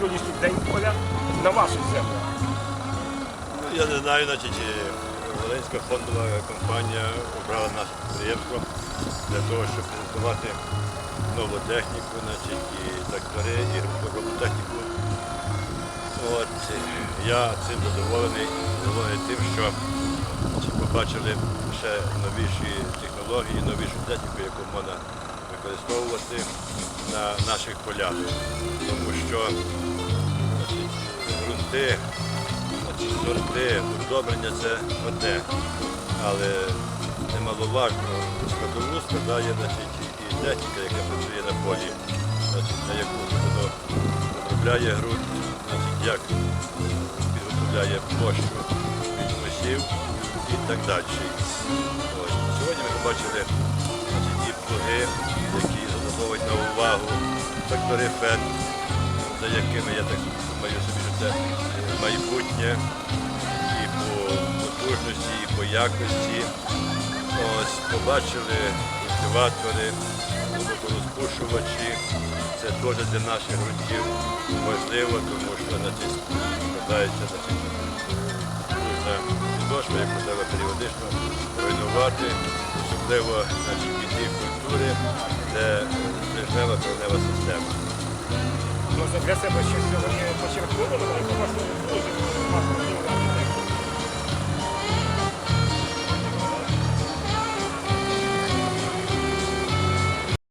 сьогоднішній день поля на ваших землях? Ну, Я не знаю, значить, Волинська фондова компанія обрала наше підприємство для того, щоб презентувати нову техніку, значить, і трактори, і грунтову техніку. От, я цим задоволений, задоволений тим, що побачили ще новіші технології, новішу техніку, яку можна використовувати на наших полях. Тому що Значить, сорти, удобрення це одне, але немаловажно складову складає значить, і техніка, яка працює на полі, значить, на яку воно обробляє ґрунт, значить, як підготовляє площу від посів і так далі. Ось. Сьогодні ми побачили які заслуговують на увагу, трактори фен, за якими я так думаю собі, що це майбутнє і по потужності, і по якості. Ось побачили культиватори, глибокорозпушувачі. Це теж для наших ґрунтів важливо, тому що значить, складається значить, кожна підошва, яку треба періодично руйнувати, особливо значить, під ті культури, де стрижнева коренева система. Може для себе щось сьогодні почерпнули?